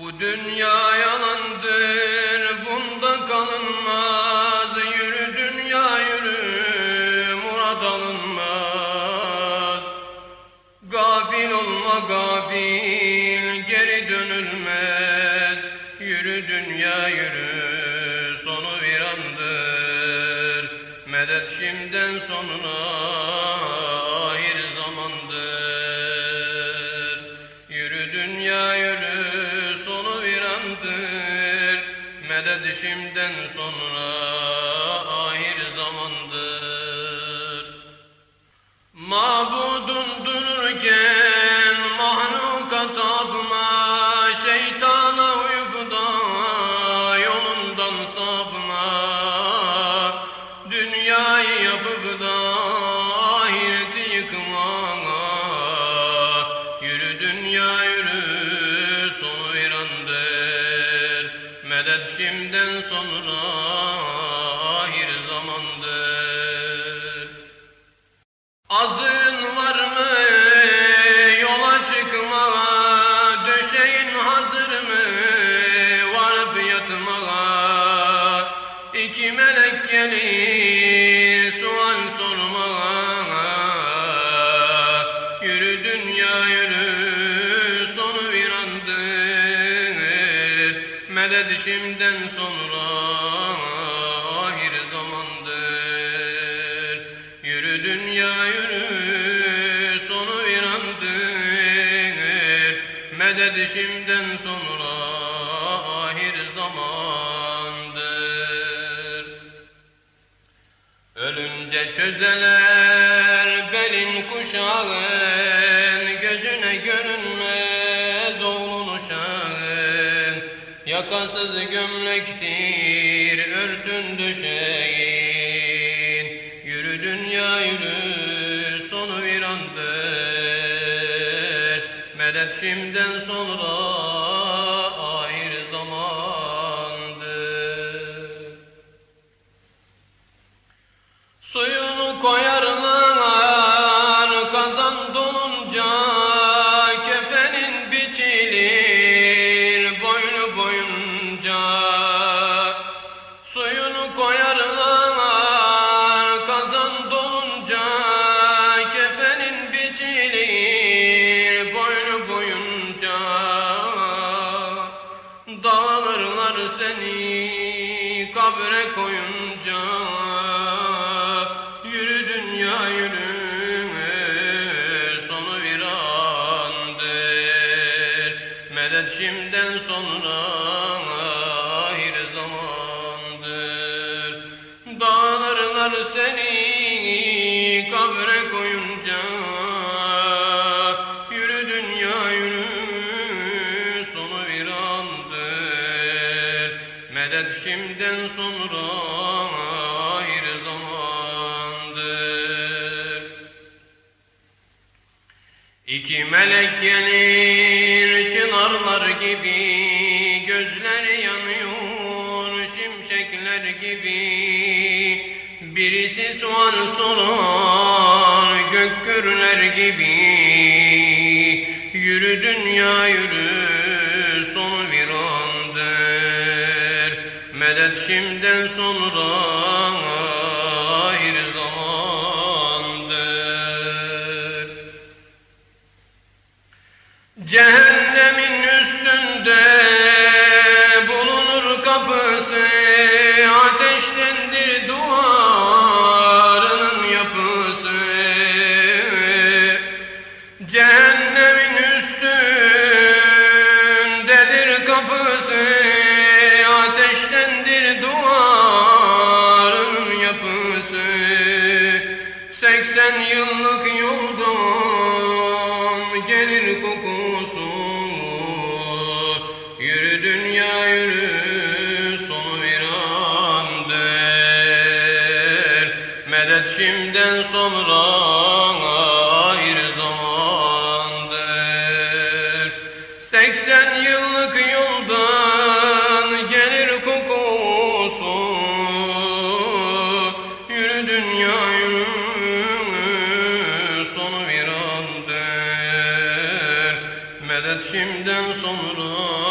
Bu dünya yalandır, bunda kalınmaz. Yürü dünya yürü, murad alınmaz. Gafil olma gafil, geri dönülmez. Yürü dünya yürü, sonu virandır. Medet şimdiden sonra ahir zamandır. Yürü dünya yürü, Şimdiden sonra İki melek gelir sual sormaya Yürü dünya yürü sonu virandır Medet şimdiden sonra ahir zamandır. Yürü dünya yürü sonu virandır Medet şimdiden Ölünce çözeler belin kuşağın Gözüne görünmez oğlun uşağın. Yakasız gömlektir örtün döşeğin. Yürü dünya yürü sonu virandır Medet şimdiden sonra seni kabre koyunca Yürü dünya yürü sonu virandır Medet şimdiden sonra ahir zamandır. Dağılırlar seni Medet şimdiden sonra ahir zamandır. İki melek gelir çınarlar gibi Gözleri yanıyor şimşekler gibi. Birisi sual sorar gök gürler gibi. Yürü dünya yürü Seksen yıllık yoldan gelir kokusu. Yürü dünya yürü sonu virandır Medet şimdiden sonra Seyret şimdiden sonra